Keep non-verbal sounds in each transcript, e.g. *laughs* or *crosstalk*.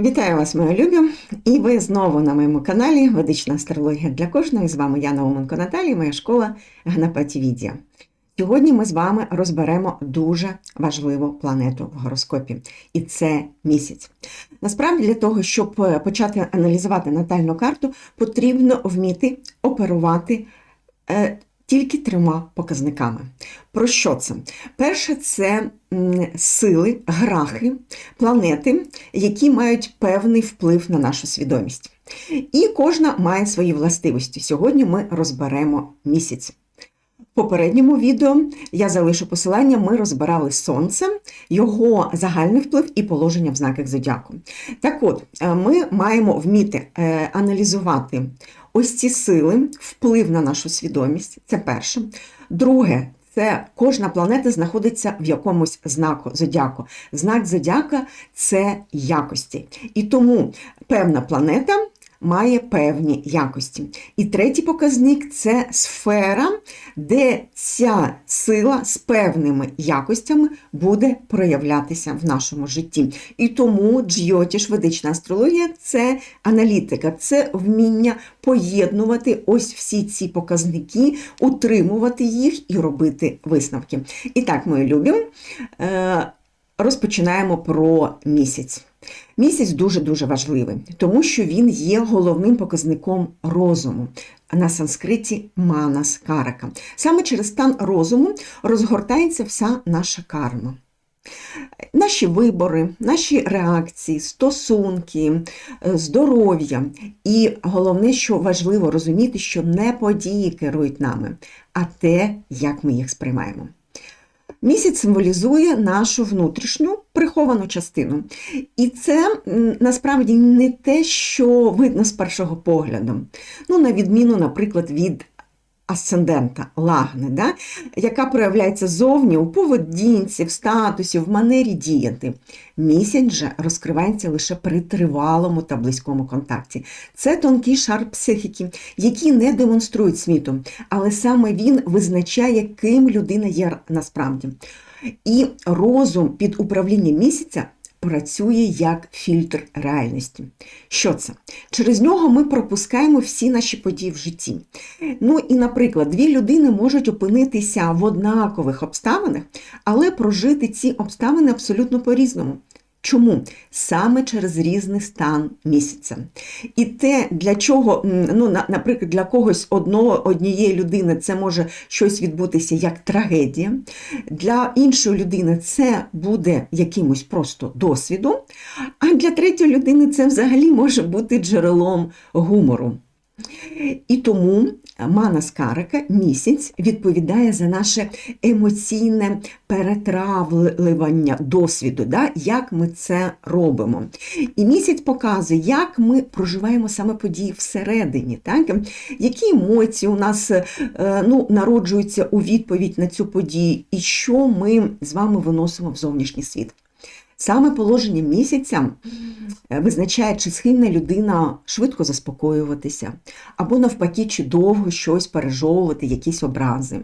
Вітаю вас, мої любі! І ви знову на моєму каналі Ведична астрологія для кожного. З вами я Науменко Наталія, моя школа Гнапатівідія. Сьогодні ми з вами розберемо дуже важливу планету в гороскопі, і це місяць. Насправді, для того, щоб е, почати аналізувати натальну карту, потрібно вміти оперувати. Тільки трьома показниками. Про що це? Перше, це сили, грахи, планети, які мають певний вплив на нашу свідомість. І кожна має свої властивості. Сьогодні ми розберемо місяць. В попередньому відео я залишу посилання, ми розбирали сонце, його загальний вплив і положення в знаках зодіаку. Так от, е, ми маємо вміти е, аналізувати ось ці сили, вплив на нашу свідомість. Це перше. Друге, це кожна планета знаходиться в якомусь знаку зодіаку. Знак зодіака це якості. І тому певна планета має певні якості. І третій показник це сфера, де ця сила з певними якостями буде проявлятися в нашому житті. І тому джйотіш, ведична астрологія це аналітика, це вміння поєднувати ось всі ці показники, утримувати їх і робити висновки. І так, мої любі, е, розпочинаємо про місяць. Місяць дуже-дуже важливий, тому що він є головним показником розуму. На санскриті манас карака. Саме через стан розуму розгортається вся наша карма. Наші вибори, наші реакції, стосунки, е, здоров'я. І головне, що важливо розуміти, що не події керують нами, а те, як ми їх сприймаємо. Місяць символізує нашу внутрішню приховану частину. І це насправді не те, що видно з першого погляду. Ну, на відміну, наприклад, від асцендента лагни, да? яка проявляється зовні у поведінці, в статусі, в манері діяти. Місяць же розкривається лише при тривалому та близькому контакті. Це тонкий шар психіки, який не демонструють світу, але саме він визначає, ким людина є насправді. І розум під управлінням місяця працює як фільтр реальності. Що це? Через нього ми пропускаємо всі наші події в житті. Ну і, наприклад, дві людини можуть опинитися в однакових обставинах, але прожити ці обставини абсолютно по-різному. Чому? Саме через різний стан місяця. І те, для чого, ну, наприклад, для когось одного, однієї людини це може щось відбутися як трагедія, для іншої людини це буде якимось просто досвідом, а для третьої людини це взагалі може бути джерелом гумору. І тому Манас Карака місяць відповідає за наше емоційне перетравлювання досвіду, да? як ми це робимо. І місяць показує, як ми проживаємо саме події всередині, так? які емоції у нас е, ну, народжуються у відповідь на цю подію, і що ми з вами виносимо в зовнішній світ. Саме положення місяця е, визначає, чи схильна людина швидко заспокоюватися, або навпаки, чи довго щось пережовувати, якісь образи,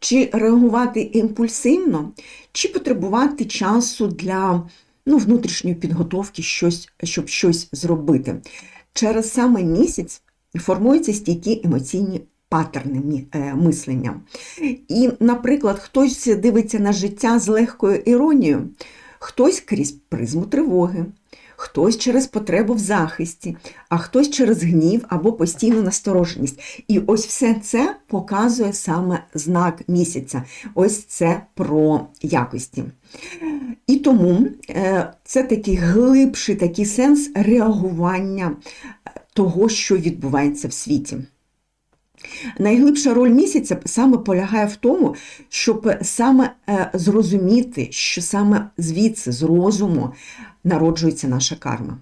чи реагувати імпульсивно, чи потребувати часу для ну, внутрішньої підготовки, щось, щоб щось зробити. Через саме місяць формуються стійкі емоційні паттерни е, мислення. І, наприклад, хтось дивиться на життя з легкою іронією, хтось крізь призму тривоги, хтось через потребу в захисті, а хтось через гнів або постійну настороженість. І ось все це показує саме знак місяця. Ось це про якості. І тому е, це такий глибший такий сенс реагування того, що відбувається в світі. Найглибша роль місяця саме полягає в тому, щоб саме е, зрозуміти, що саме звідси, з розуму, народжується наша карма.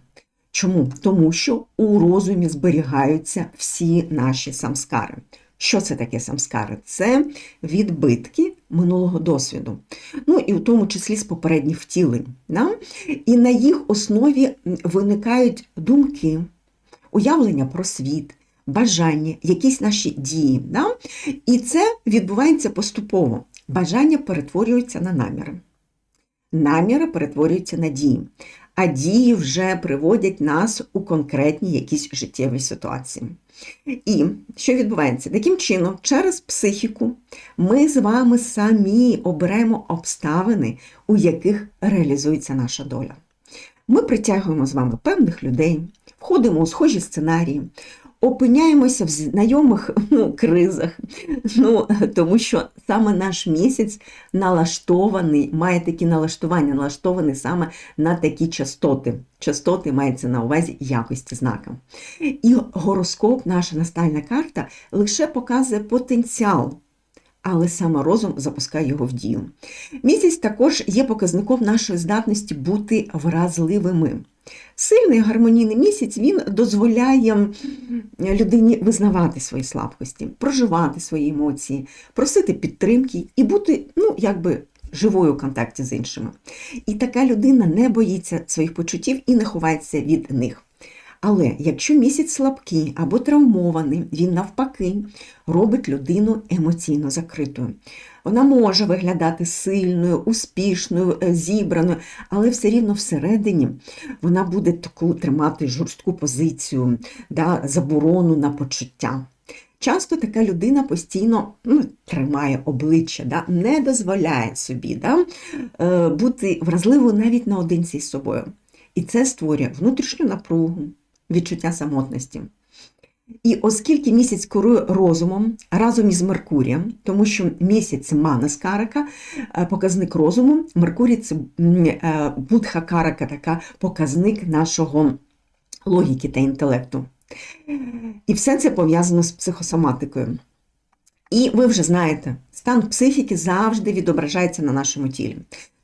Чому? Тому що у розумі зберігаються всі наші самскари. Що це таке самскари? Це відбитки минулого досвіду, ну і в тому числі з попередніх втілень. Да? І на їх основі виникають думки, уявлення про світ, бажання, якісь наші дії. Да? І це відбувається поступово. Бажання перетворюються на наміри. Наміри перетворюються на дії. а дії вже приводять нас у конкретні якісь життєві ситуації. І що відбувається? Таким чином, через психіку ми з вами самі оберемо обставини, у яких реалізується наша доля. Ми притягуємо з вами певних людей, входимо у схожі сценарії, опиняємося в знайомих *laughs* ну, кризах, ну, тому що саме наш місяць налаштований, має такі налаштування, налаштований саме на такі частоти. Частоти мається на увазі якості знака. І гороскоп, наша настальна карта, лише показує потенціал. Але саме розум запускає його в дію. Місяць також є показником нашої здатності бути вразливими. Сильний гармонійний місяць він дозволяє людині визнавати свої слабкості, проживати свої емоції, просити підтримки і бути, ну, якби. Живою в контакті з іншими. І така людина не боїться своїх почуттів і не ховається від них. Але якщо місяць слабкий або травмований, він навпаки робить людину емоційно закритою. Вона може виглядати сильною, успішною, е, зібраною, але все рівно всередині вона буде таку тримати жорстку позицію, да, заборону на почуття. Часто така людина постійно ну, тримає обличчя, да, не дозволяє собі да, е, бути вразливою навіть наодинці з собою. І це створює внутрішню напругу, відчуття самотності. І оскільки місяць керує розумом разом із Меркурієм, тому що місяць Манас Карака, е, показник розуму, Меркурій це е, Будха Карака, така показник нашого логіки та інтелекту. І все це пов'язано з психосоматикою. І ви вже знаєте, стан психіки завжди відображається на нашому тілі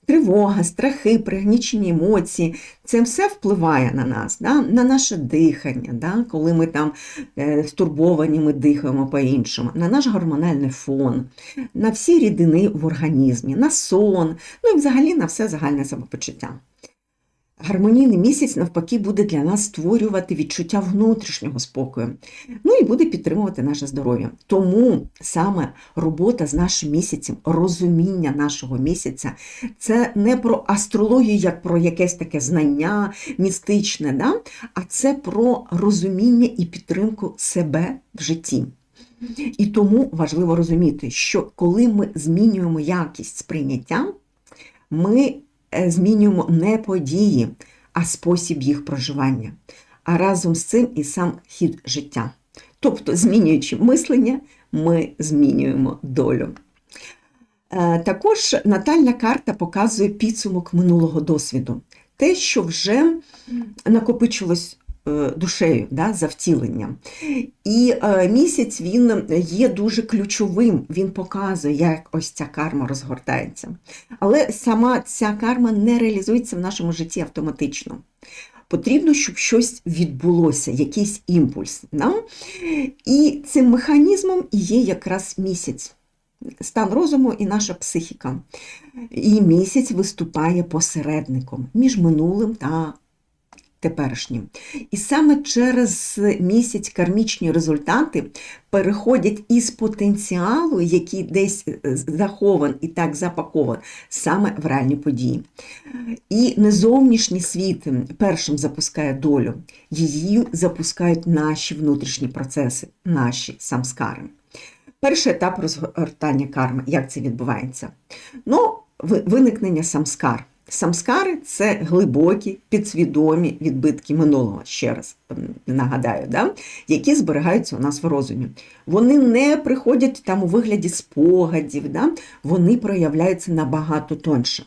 тривога, страхи, пригнічені емоції, це все впливає на нас, да? на наше дихання, да? коли ми там е, стурбовані, ми дихаємо по-іншому, на наш гормональний фон, на всі рідини в організмі, на сон, ну і взагалі на все загальне самопочуття. Гармонійний місяць, навпаки, буде для нас створювати відчуття внутрішнього спокою, ну і буде підтримувати наше здоров'я. Тому саме робота з нашим місяцем, розуміння нашого місяця це не про астрологію, як про якесь таке знання містичне, да? а це про розуміння і підтримку себе в житті. І тому важливо розуміти, що коли ми змінюємо якість сприйняття, ми змінюємо не події, а спосіб їх проживання, а разом з цим і сам хід життя. Тобто, змінюючи мислення, ми змінюємо долю. Е, також натальна карта показує підсумок минулого досвіду. Те, що вже накопичилось Е, душею, да, за втіленням. І е, місяць він є дуже ключовим, він показує, як ось ця карма розгортається. Але сама ця карма не реалізується в нашому житті автоматично. Потрібно, щоб щось відбулося, якийсь імпульс. Да? І цим механізмом є якраз місяць. Стан розуму і наша психіка. І місяць виступає посередником між минулим та теперішнім. І саме через місяць кармічні результати переходять із потенціалу, який десь е, захован і так запакован, саме в реальні події. І не зовнішній світ першим запускає долю, її запускають наші внутрішні процеси, наші самскари. Перший етап розгортання карми. Як це відбувається? Ну, виникнення самскар. Самскари це глибокі, підсвідомі відбитки минулого, ще раз нагадаю, да? які зберігаються у нас в розумі. Вони не приходять там у вигляді спогадів, да? вони проявляються набагато тоньше.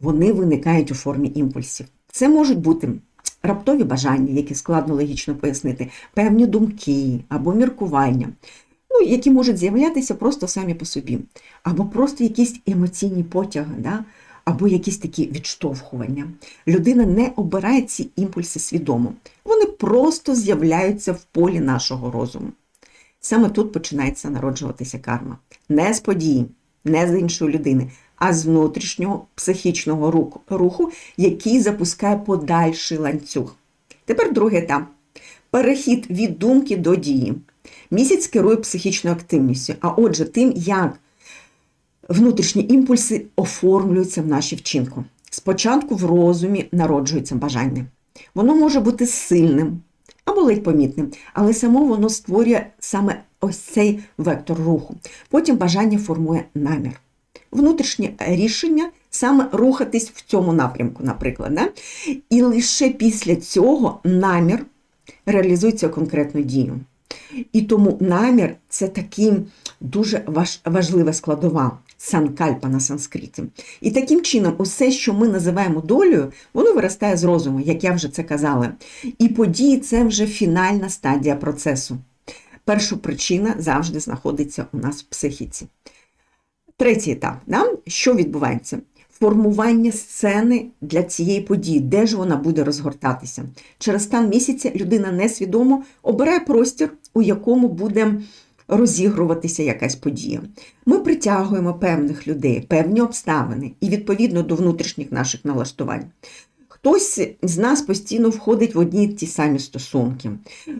Вони виникають у формі імпульсів. Це можуть бути раптові бажання, які складно логічно пояснити, певні думки або міркування. Ну, які можуть з'являтися просто самі по собі, або просто якісь емоційні потяги, да? Або якісь такі відштовхування. Людина не обирає ці імпульси свідомо. Вони просто з'являються в полі нашого розуму. Саме тут починається народжуватися карма. Не з події, не з іншої людини, а з внутрішнього психічного руху, який запускає подальший ланцюг. Тепер другий етап. Перехід від думки до дії. Місяць керує психічною активністю, а отже, тим, як внутрішні імпульси оформлюються в наші вчинку. спочатку в розумі народжується бажання. Воно може бути сильним або ледь помітним, але само воно створює саме ось цей вектор руху. Потім бажання формує намір. Внутрішнє рішення саме рухатись в цьому напрямку, наприклад. Да? І лише після цього намір реалізується конкретну дію. І тому намір це такий дуже важ, важлива складова санкальпа на санскриті. І таким чином, усе, що ми називаємо долею, воно виростає з розуму, як я вже це казала. І події це вже фінальна стадія процесу. Перша причина завжди знаходиться у нас в психіці. Третій етап. Да? Що відбувається? Формування сцени для цієї події, де ж вона буде розгортатися. Через стан місяця людина несвідомо обирає простір, у якому буде розігруватися якась подія. Ми притягуємо певних людей, певні обставини і відповідно до внутрішніх наших налаштувань. Хтось з нас постійно входить в одні ті самі стосунки,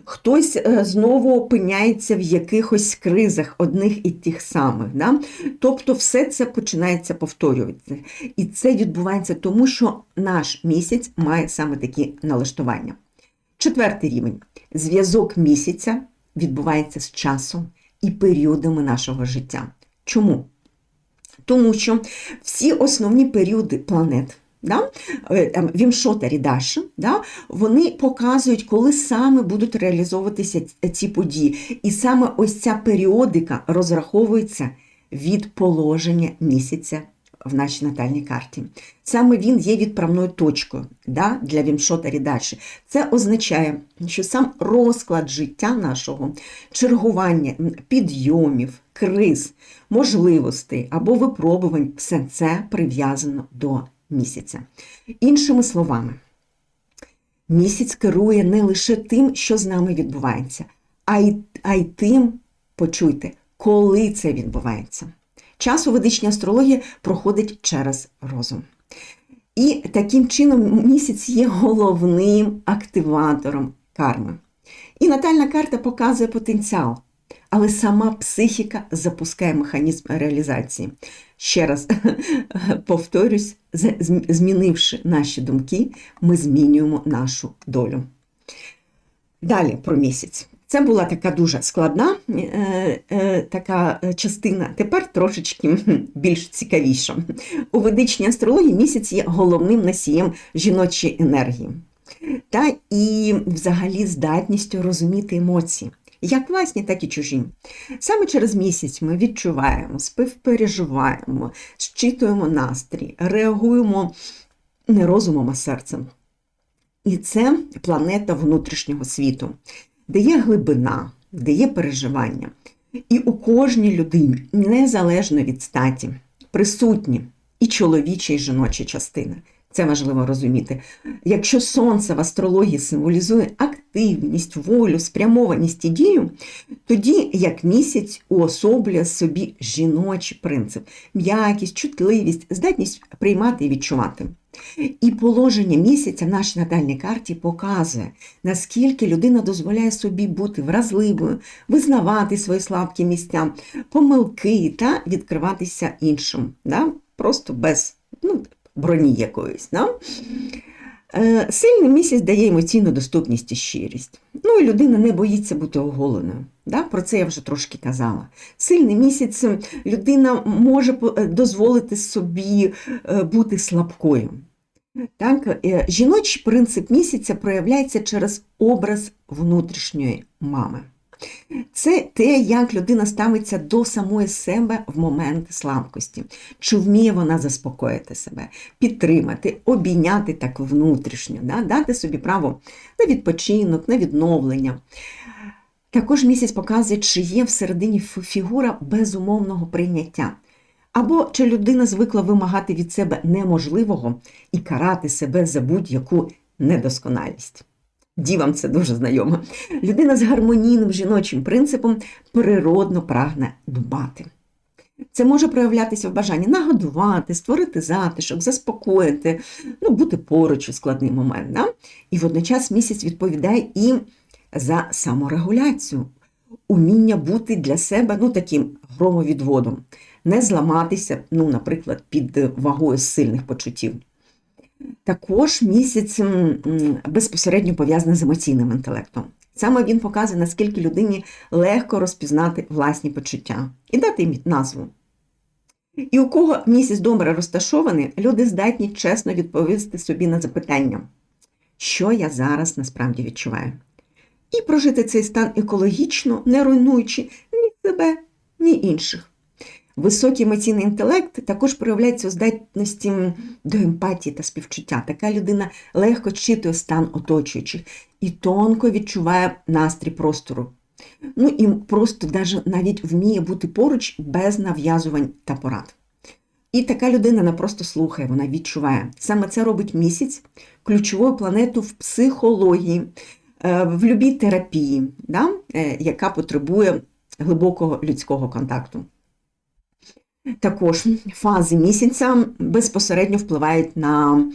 хтось е, знову опиняється в якихось кризах одних і тих самих. Да? Тобто все це починається повторюватися. І це відбувається тому, що наш місяць має саме такі налаштування. Четвертий рівень зв'язок місяця відбувається з часом і періодами нашого життя. Чому? Тому що всі основні періоди планет. Да? Вімшотарі Даші, да? вони показують, коли саме будуть реалізовуватися ці події. І саме ось ця періодика розраховується від положення місяця в нашій натальній карті. Саме він є відправною точкою да, для Вімшота Рідаші. Це означає, що сам розклад життя нашого, чергування підйомів, криз, можливостей або випробувань все це прив'язано до місяця. Іншими словами, місяць керує не лише тим, що з нами відбувається, а й, а й тим, почуйте, коли це відбувається. Час у ведичній астрології проходить через розум. І таким чином місяць є головним активатором карми. І натальна карта показує потенціал, але сама психіка запускає механізм реалізації. Ще раз *laughs* повторюсь, змінивши наші думки, ми змінюємо нашу долю. Далі про місяць. Це була така дуже складна е, е, така частина. Тепер трошечки більш цікавіша. У ведичній астрології місяць є головним носієм жіночої енергії та і взагалі здатністю розуміти емоції. Як власні, так і чужі. Саме через місяць ми відчуваємо, співпереживаємо, щитуємо настрій, реагуємо не розумом, а серцем. І це планета внутрішнього світу де є глибина, де є переживання. І у кожній людині, незалежно від статі, присутні і чоловічі, і жіночі частини. Це важливо розуміти. Якщо сонце в астрології символізує активність, волю, спрямованість і дію, тоді як місяць уособлює собі жіночий принцип, м'якість, чутливість, здатність приймати і відчувати. І положення місяця в нашій натальній карті показує, наскільки людина дозволяє собі бути вразливою, визнавати свої слабкі місця, помилки та відкриватися іншим, да? просто без ну, броні якоїсь. Да? Е, сильний місяць дає емоційну доступність і щирість. Ну і людина не боїться бути оголеною. Да? Про це я вже трошки казала. Сильний місяць людина може е, дозволити собі е, бути слабкою. Так? Жіночий принцип місяця проявляється через образ внутрішньої мами. Це те, як людина ставиться до самої себе в момент слабкості, чи вміє вона заспокоїти себе, підтримати, обійняти так внутрішньо, да? дати собі право на відпочинок, на відновлення. Також місяць показує, чи є всередині фігура безумовного прийняття. Або чи людина звикла вимагати від себе неможливого і карати себе за будь-яку недосконалість. Дівам це дуже знайомо. Людина з гармонійним жіночим принципом природно прагне дбати. Це може проявлятися в бажанні нагодувати, створити затишок, заспокоїти, ну, бути поруч у складний момент. Да? І водночас місяць відповідає і за саморегуляцію, уміння бути для себе ну, таким громовідводом, не зламатися, ну, наприклад, під вагою сильних почуттів. Також місяць безпосередньо пов'язаний з емоційним інтелектом. Саме він показує, наскільки людині легко розпізнати власні почуття і дати їм назву. І у кого місяць добре розташований, люди здатні чесно відповісти собі на запитання, що я зараз насправді відчуваю. І прожити цей стан екологічно, не руйнуючи ні себе, ні інших. Високий емоційний інтелект також проявляється у здатності до емпатії та співчуття. Така людина легко читує стан оточуючих і тонко відчуває настрій простору. Ну і просто навіть вміє бути поруч без нав'язувань та порад. І така людина не просто слухає, вона відчуває. Саме це робить місяць ключовою планетою в психології, в любій терапії, да? е, яка потребує глибокого людського контакту. Також фази місяця безпосередньо впливають на,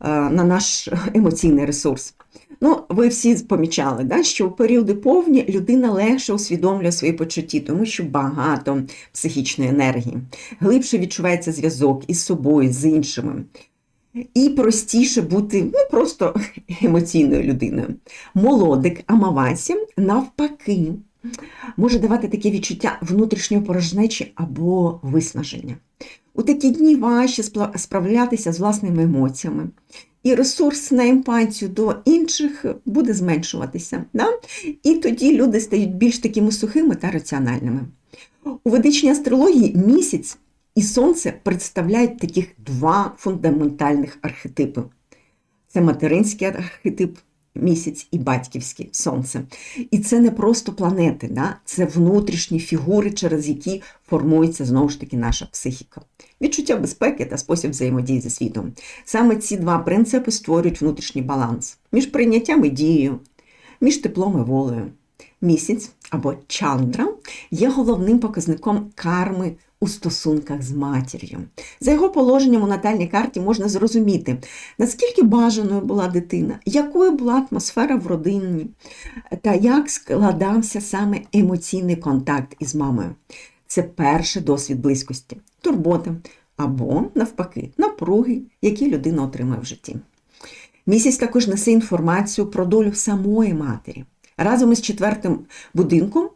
е, на наш емоційний ресурс. Ну, ви всі помічали, да, що у періоди повні людина легше усвідомлює свої почутті, тому що багато психічної енергії, глибше відчувається зв'язок із собою, з іншими. І простіше бути ну, просто емоційною людиною. Молодик Амавасі навпаки може давати таке відчуття внутрішньої порожнечі або виснаження. У такі дні важче справлятися з власними емоціями, і ресурс на емпатію до інших буде зменшуватися. Да? І тоді люди стають більш такими сухими та раціональними. У ведичній астрології місяць і сонце представляють таких два фундаментальних архетипи: це материнський архетип місяць і батьківське сонце. І це не просто планети, да? це внутрішні фігури, через які формується знову ж таки наша психіка. Відчуття безпеки та спосіб взаємодії зі світом. Саме ці два принципи створюють внутрішній баланс між прийняттям і дією, між теплом і волею. Місяць або чандра є головним показником карми у стосунках з матір'ю. За його положенням у натальній карті можна зрозуміти, наскільки бажаною була дитина, якою була атмосфера в родині, та як складався саме емоційний контакт із мамою. Це перший досвід близькості, турботи або, навпаки, напруги, які людина отримає в житті. Місяць також несе інформацію про долю самої матері. Разом із четвертим будинком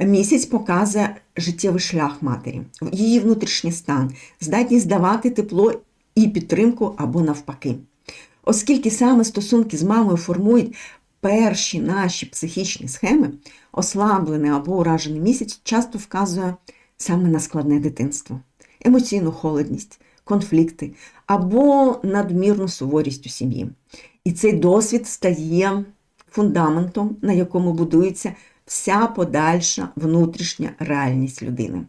місяць показує життєвий шлях матері, її внутрішній стан, здатність давати тепло і підтримку або навпаки. Оскільки саме стосунки з мамою формують перші наші психічні схеми, ослаблений або уражений місяць часто вказує саме на складне дитинство, емоційну холодність, конфлікти або надмірну суворість у сім'ї. І цей досвід стає фундаментом, на якому будується вся подальша внутрішня реальність людини.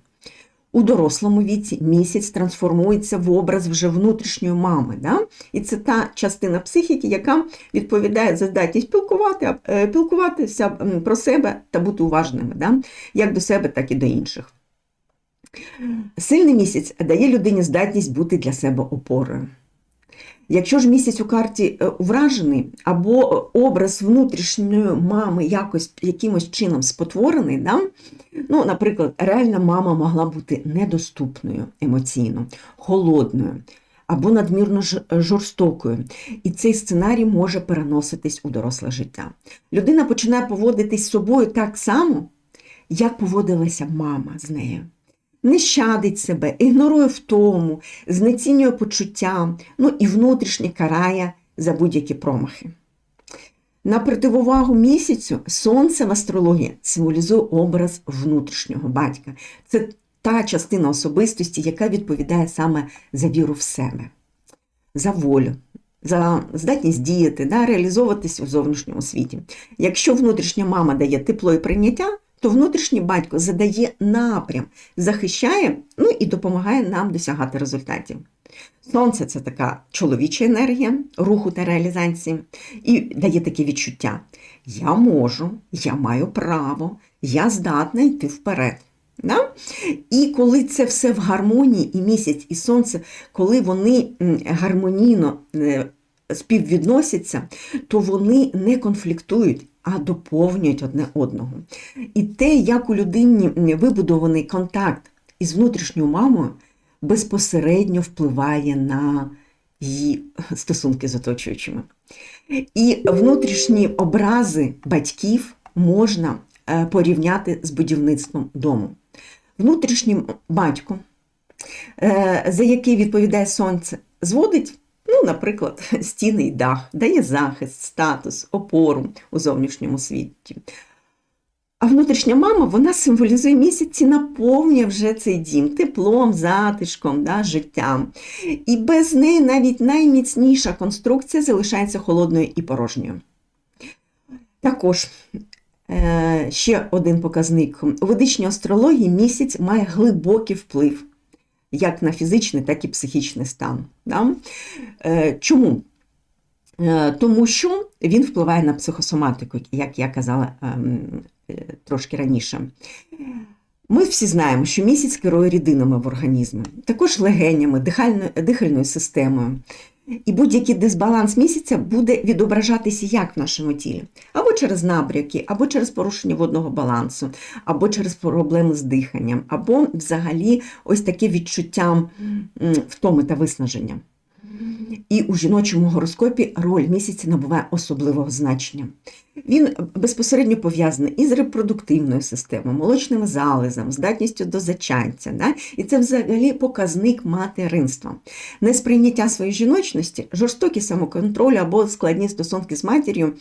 У дорослому віці місяць трансформується в образ вже внутрішньої мами. Да? І це та частина психіки, яка відповідає за здатність спілкувати, е, пілкуватися про себе та бути уважними, да? як до себе, так і до інших. Сильний місяць дає людині здатність бути для себе опорою. Якщо ж місяць у карті е, вражений, або образ внутрішньої мами якось якимось чином спотворений, да? ну, наприклад, реальна мама могла бути недоступною емоційно, холодною або надмірно ж- жорстокою. І цей сценарій може переноситись у доросле життя. Людина починає поводитись з собою так само, як поводилася мама з нею не щадить себе, ігнорує втому, знецінює почуття, ну і внутрішнє карає за будь-які промахи. На противовагу місяцю сонце в астрології символізує образ внутрішнього батька. Це та частина особистості, яка відповідає саме за віру в себе, за волю, за здатність діяти, да, реалізовуватись у зовнішньому світі. Якщо внутрішня мама дає тепло і прийняття, то внутрішній батько задає напрям, захищає ну і допомагає нам досягати результатів. Сонце це така чоловіча енергія руху та реалізації, і дає таке відчуття: я можу, я маю право, я здатна йти вперед. Да? І коли це все в гармонії, і місяць, і сонце, коли вони гармонійно е, співвідносяться, то вони не конфліктують, а доповнюють одне одного. І те, як у людині вибудований контакт із внутрішньою мамою, безпосередньо впливає на її стосунки з оточуючими. І внутрішні образи батьків можна е, порівняти з будівництвом дому. Внутрішній батько, е, за який відповідає сонце, зводить, ну, наприклад, *laughs* стіни і дах, дає захист, статус, опору у зовнішньому світі. А внутрішня мама вона символізує місяць і наповнює вже цей дім теплом, затишком, да, життям. І без неї навіть найміцніша конструкція залишається холодною і порожньою. Також е, ще один показник. У ведичній астрології місяць має глибокий вплив як на фізичний, так і психічний стан. Да? Е, чому? Е, тому що він впливає на психосоматику, як я казала ем, е, трошки раніше. Ми всі знаємо, що місяць керує рідинами в організмі, також легенями, дихальною, дихальною системою. І будь-який дисбаланс місяця буде відображатися як в нашому тілі, або через набряки, або через порушення водного балансу, або через проблеми з диханням, або взагалі ось таке відчуття втоми та виснаження. І у жіночому гороскопі роль місяця набуває особливого значення. Він безпосередньо пов'язаний із репродуктивною системою, молочним залезом, здатністю до зачаття. Да? І це взагалі показник материнства. Несприйняття своєї жіночності, жорстокий самоконтроль або складні стосунки з матір'ю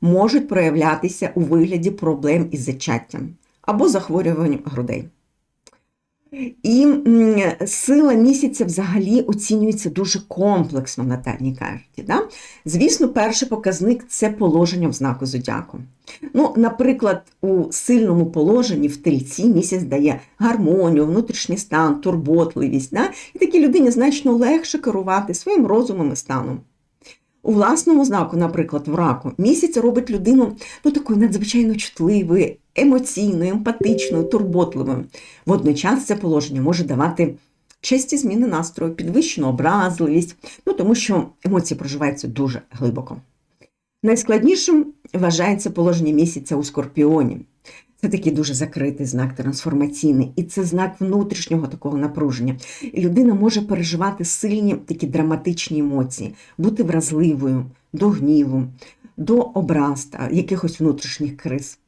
можуть проявлятися у вигляді проблем із зачаттям або захворюванням грудей. І сила місяця взагалі оцінюється дуже комплексно на натальній карті. Да? Звісно, перший показник це положення в знаку зодіаку. Ну, Наприклад, у сильному положенні в тельці місяць дає гармонію, внутрішній стан, турботливість. Да? І такій людині значно легше керувати своїм розумом і станом. У власному знаку, наприклад, в раку, місяць робить людину ну, такою надзвичайно чутливою, емоційною, емпатичною, турботливою. Водночас це положення може давати часті зміни настрою, підвищену образливість, ну, тому що емоції проживаються дуже глибоко. Найскладнішим вважається положення місяця у скорпіоні. Це такий дуже закритий знак трансформаційний, і це знак внутрішнього такого напруження. Людина може переживати сильні такі драматичні емоції, бути вразливою до гніву, до образ та якихось внутрішніх криз.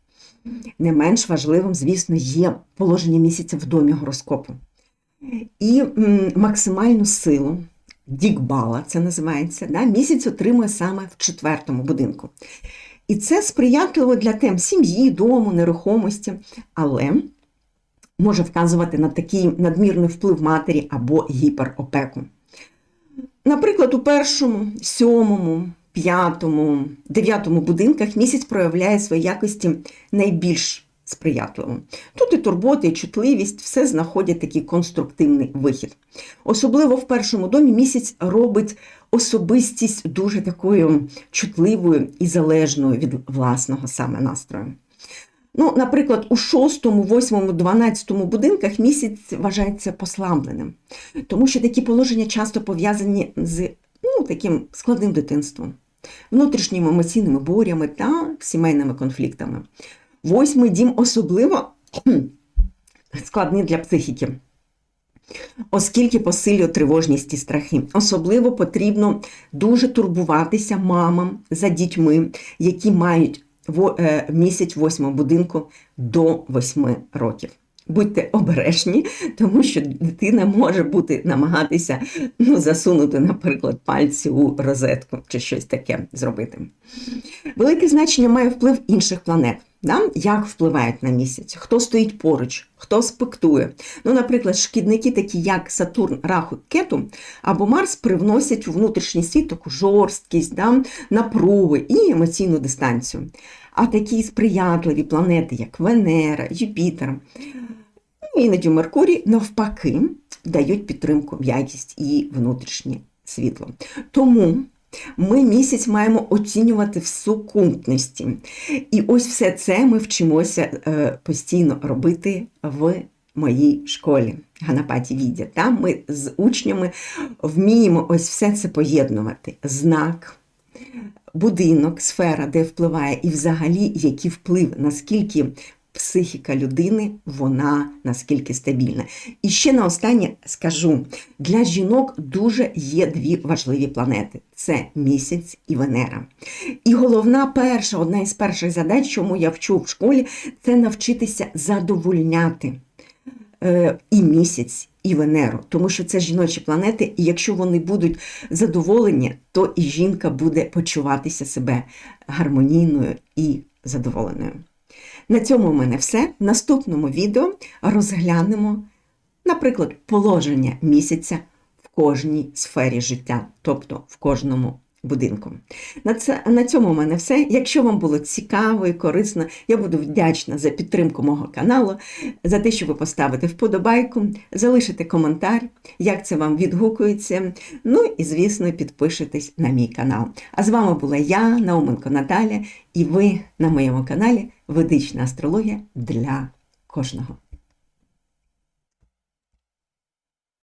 Не менш важливим, звісно, є положення місяця в домі гороскопу. І максимальну силу, дікбала це називається, да, місяць отримує саме в четвертому будинку. І це сприятливо для тем сім'ї, дому, нерухомості, але може вказувати на такий надмірний вплив матері або гіперопеку. Наприклад, у першому, сьомому, п'ятому, дев'ятому будинках місяць проявляє свої якості найбільш сприятливо. Тут і турбота, і чутливість, все знаходять такий конструктивний вихід. Особливо в першому домі місяць робить особистість дуже такою чутливою і залежною від власного саме настрою. Ну, Наприклад, у 6, 8, 12 будинках місяць вважається послабленим, тому що такі положення часто пов'язані з ну, таким складним дитинством, внутрішніми емоційними борями та сімейними конфліктами. Восьмий дім особливо *clears throat* складний для психіки оскільки посилює тривожність і страхи. Особливо потрібно дуже турбуватися мамам за дітьми, які мають е, місяць восьмого будинку до восьми років. Будьте обережні, тому що дитина може бути намагатися ну, засунути, наприклад, пальці у розетку чи щось таке зробити. Велике значення має вплив інших планет. Да? Як впливають на місяць, хто стоїть поруч, хто спектує. Ну, Наприклад, шкідники, такі як Сатурн, Раху, Кету або Марс, привносять у внутрішній світ таку жорсткість, да? напруги і емоційну дистанцію. А такі сприятливі планети, як Венера, Юпітер, іноді Меркурій, навпаки, дають підтримку, м'якість і внутрішнє світло. Тому ми місяць маємо оцінювати в сукупності. І ось все це ми вчимося е, постійно робити в моїй школі Ганапаті Відя. Там ми з учнями вміємо ось все це поєднувати. Знак, будинок, сфера, де впливає, і взагалі який вплив, наскільки психіка людини вона наскільки стабільна. І ще на останнє скажу: для жінок дуже є дві важливі планети: це місяць і Венера. І головна перша, одна із перших задач, чому я вчу в школі, це навчитися задовольняти е, і місяць, і Венеру, тому що це жіночі планети, і якщо вони будуть задоволені, то і жінка буде почуватися себе гармонійною і задоволеною. На цьому у мене все. В наступному відео розглянемо, наприклад, положення місяця в кожній сфері життя, тобто в кожному будинку. На, це, на цьому у мене все. Якщо вам було цікаво і корисно, я буду вдячна за підтримку мого каналу, за те, що ви поставите вподобайку, залишите коментар, як це вам відгукується. Ну і, звісно, підпишитесь на мій канал. А з вами була я, Науменко Наталя, і ви на моєму каналі Ведична астрологія для кожного.